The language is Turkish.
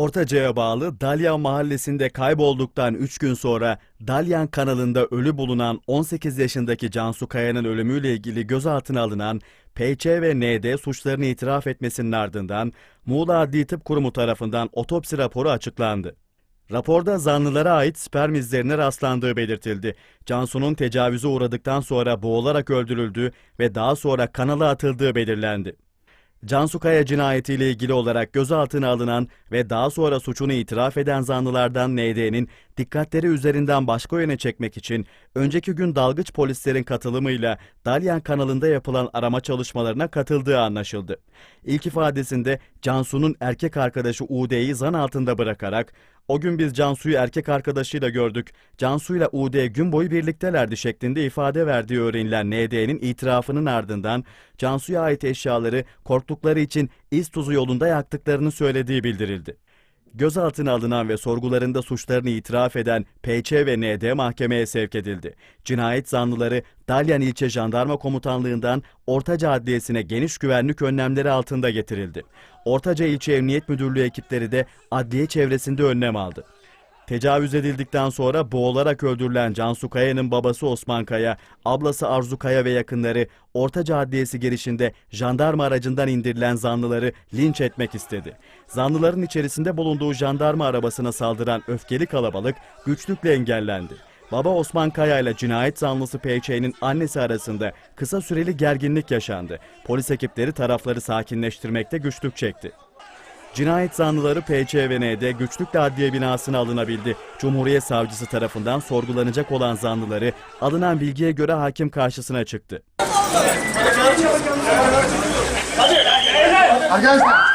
Ortaca'ya bağlı Dalyan mahallesinde kaybolduktan 3 gün sonra Dalyan kanalında ölü bulunan 18 yaşındaki Cansu Kaya'nın ölümüyle ilgili gözaltına alınan PC ve ND suçlarını itiraf etmesinin ardından Muğla Adli Tıp Kurumu tarafından otopsi raporu açıklandı. Raporda zanlılara ait sperm izlerine rastlandığı belirtildi. Cansu'nun tecavüze uğradıktan sonra boğularak öldürüldüğü ve daha sonra kanala atıldığı belirlendi. Cansu Kaya cinayetiyle ilgili olarak gözaltına alınan ve daha sonra suçunu itiraf eden zanlılardan ND'nin dikkatleri üzerinden başka yöne çekmek için önceki gün dalgıç polislerin katılımıyla Dalyan kanalında yapılan arama çalışmalarına katıldığı anlaşıldı. İlk ifadesinde Cansu'nun erkek arkadaşı UD'yi zan altında bırakarak o gün biz Cansu'yu erkek arkadaşıyla gördük. Cansu'yla UD gün boyu birliktelerdi şeklinde ifade verdiği öğrenilen ND'nin itirafının ardından Cansu'ya ait eşyaları korktukları için iz tuzu yolunda yaktıklarını söylediği bildirildi. Gözaltına alınan ve sorgularında suçlarını itiraf eden PC ve ND mahkemeye sevk edildi. Cinayet zanlıları Dalyan İlçe Jandarma Komutanlığı'ndan Ortaca Adliyesi'ne geniş güvenlik önlemleri altında getirildi. Ortaca İlçe Emniyet Müdürlüğü ekipleri de adliye çevresinde önlem aldı. Tecavüz edildikten sonra boğularak öldürülen Cansu Kaya'nın babası Osman Kaya, ablası Arzu Kaya ve yakınları Ortaca Adliyesi girişinde jandarma aracından indirilen zanlıları linç etmek istedi. Zanlıların içerisinde bulunduğu jandarma arabasına saldıran öfkeli kalabalık güçlükle engellendi. Baba Osman Kaya ile cinayet zanlısı PÇ'nin annesi arasında kısa süreli gerginlik yaşandı. Polis ekipleri tarafları sakinleştirmekte güçlük çekti. Cinayet zanlıları PC ve N'de güçlükle adliye binasına alınabildi. Cumhuriyet Savcısı tarafından sorgulanacak olan zanlıları alınan bilgiye göre hakim karşısına çıktı. Arkadaşlar.